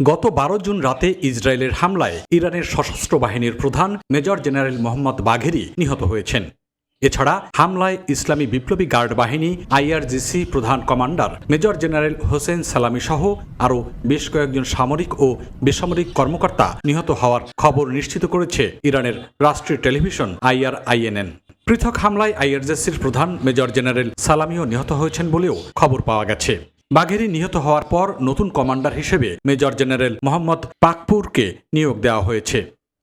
গত বারো জুন রাতে ইসরায়েলের হামলায় ইরানের সশস্ত্র বাহিনীর প্রধান মেজর জেনারেল মোহাম্মদ বাঘেরি নিহত হয়েছেন। এছাড়া হামলায় ইসলামী বিপ্লবী গার্ড বাহিনী, আইআরজিসি প্রধান কমান্ডার, মেজর জেনারেল হোসেন সালামি সহ আরও বেশ কয়েকজন সামরিক ও বেসামরিক কর্মকর্তা নিহত হওয়ার খবর নিশ্চিত করেছে ইরানের রাষ্ট্রীয় টেলিভিশন আইআরআইএনএন। পৃথক হামলায় আইআরজিসির প্রধান মেজর জেনারেল সালামিও নিহত হয়েছেন বলেও খবর পাওয়া গেছে। বাঘেরি নিহত হওয়ার পর নতুন কমান্ডার হিসেবে মেজর জেনারেল মোহাম্মদ পাকপুরকে নিয়োগ দেওয়া হয়েছে।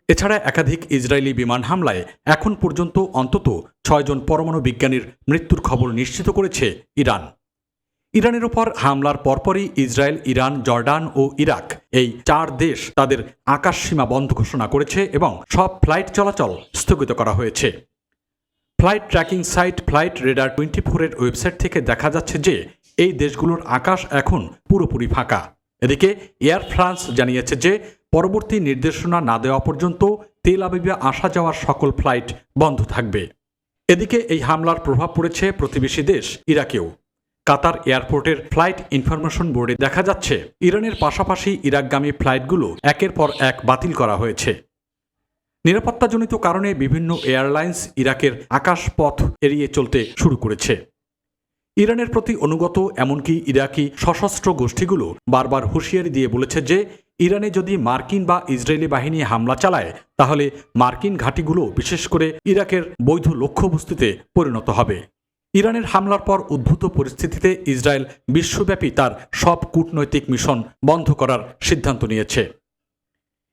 এছাড়া একাধিক ইসরায়েলি বিমান হামলায় এখন পর্যন্ত অন্তত ছয়জন পরমাণু বিজ্ঞানীর মৃত্যুর খবর নিশ্চিত করেছে ইরান। ইরানের ওপর হামলার পরপরই ইসরায়েল, ইরান, জর্ডান ও ইরাক এই চার দেশ তাদের আকাশ সীমা বন্ধ ঘোষণা করেছে এবং সব ফ্লাইট চলাচল স্থগিত করা হয়েছে। Flight tracking site, flight radar twenty ফোরের ওয়েবসাইট থেকে দেখা যাচ্ছে যে এই দেশগুলোর আকাশ এখন পুরোপুরি ফাঁকা। এদিকে এয়ার ফ্রান্স জানিয়েছে যে, পরবর্তী নির্দেশনা না দেওয়া পর্যন্ত তেল আবিবে আসা যাওয়ার সকল ফ্লাইট বন্ধ থাকবে। এদিকে এই হামলার প্রভাব পড়েছে প্রতিবেশী দেশ ইরাকেও। কাতার এয়ারপোর্টের ফ্লাইট ইনফরমেশন বোর্ডে দেখা যাচ্ছে, ইরানের পাশাপাশি ইরাকগামী ফ্লাইটগুলো একের পর এক বাতিল করা হয়েছে। নিরাপত্তাজনিত কারণে বিভিন্ন এয়ারলাইন্স ইরাকের আকাশপথ এড়িয়ে চলতে শুরু করেছে। ইরানের প্রতি অনুগত, এমনকি ইরাকি সশস্ত্র গোষ্ঠীগুলো বারবার হুঁশিয়ারি দিয়ে বলেছে যে, ইরানে যদি মার্কিন বা ইসরায়েলি বাহিনী হামলা চালায়, তাহলে মার্কিন ঘাঁটিগুলো বিশেষ করে ইরাকের বৈধ লক্ষ্যবস্তুতে পরিণত হবে। ইরানের হামলার পর উদ্ভূত পরিস্থিতিতে ইসরায়েল বিশ্বব্যাপী তার সব কূটনৈতিক মিশন বন্ধ করার সিদ্ধান্ত নিয়েছে।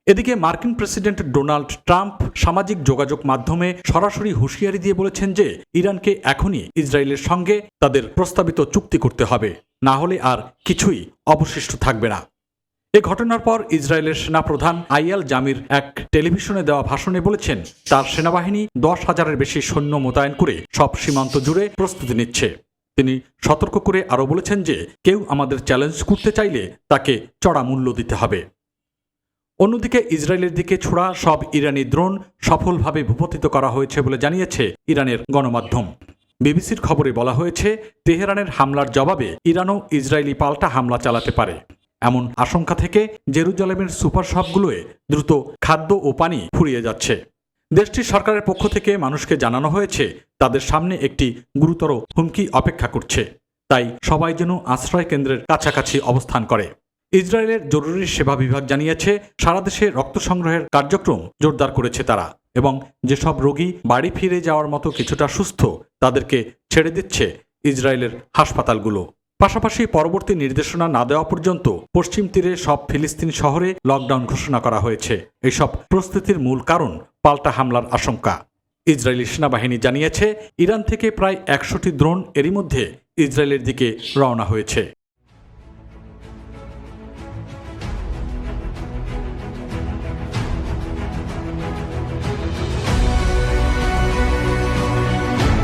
এদিকে মার্কিন প্রেসিডেন্ট ডোনাল্ড ট্রাম্প সামাজিক যোগাযোগ মাধ্যমে সরাসরি হুঁশিয়ারি দিয়ে বলেছেন যে ইরানকে এখনই ইসরায়েলের সঙ্গে তাদের প্রস্তাবিত চুক্তি করতে হবে। না হলে আর কিছুই অবশিষ্ট থাকবে না। এ ঘটনার পর ইসরায়েলের সেনাপ্রধান আইয়াল জামির এক টেলিভিশনে দেওয়া ভাষণে বলেছেন, তার সেনাবাহিনী দশ হাজারের বেশি সৈন্য মোতায়েন করে সব সীমান্ত জুড়ে প্রস্তুতি নিচ্ছে। তিনি সতর্ক করে আরও বলেছেন যে কেউ আমাদের চ্যালেঞ্জ করতে চাইলে তাকে চড়া মূল্য দিতে হবে। অন্যদিকে ইসরায়েলের দিকে ছোড়া সব ইরানি ড্রোন সফলভাবে ভূপতিত করা হয়েছে বলে জানিয়েছে ইরানের গণমাধ্যম। বিবিসির খবরে বলা হয়েছে, তেহরানের হামলার জবাবে ইরানও ইসরায়েলি পাল্টা হামলা চালাতে পারে। এমন আশঙ্কা থেকে জেরুজালেমের সুপার শপগুলোয় দ্রুত খাদ্য ও পানি ফুরিয়ে যাচ্ছে। দেশটির সরকারের পক্ষ থেকে মানুষকে জানানো হয়েছে, তাদের সামনে একটি গুরুতর হুমকি অপেক্ষা করছে। তাই সবাই যেন আশ্রয় কেন্দ্রের কাছাকাছি অবস্থান করে। ইসরায়েলের জরুরি সেবা বিভাগ জানিয়েছে, সারা দেশে রক্ত সংগ্রহের কার্যক্রম জোরদার করেছে তারা এবং যেসব রোগী বাড়ি ফিরে যাওয়ার মতো কিছুটা সুস্থ তাদেরকে ছেড়ে দিচ্ছে ইসরায়েলের হাসপাতালগুলো। পাশাপাশি পরবর্তী নির্দেশনা না দেওয়া পর্যন্ত পশ্চিম তীরে সব ফিলিস্তিন শহরে লকডাউন ঘোষণা করা হয়েছে। এইসব প্রস্তুতির মূল কারণ পাল্টা হামলার আশঙ্কা। ইসরায়েলি সেনাবাহিনী জানিয়েছে, ইরান থেকে প্রায় একশোটি দ্রোণ এরই মধ্যে ইসরায়েলের দিকে রওনা হয়েছে।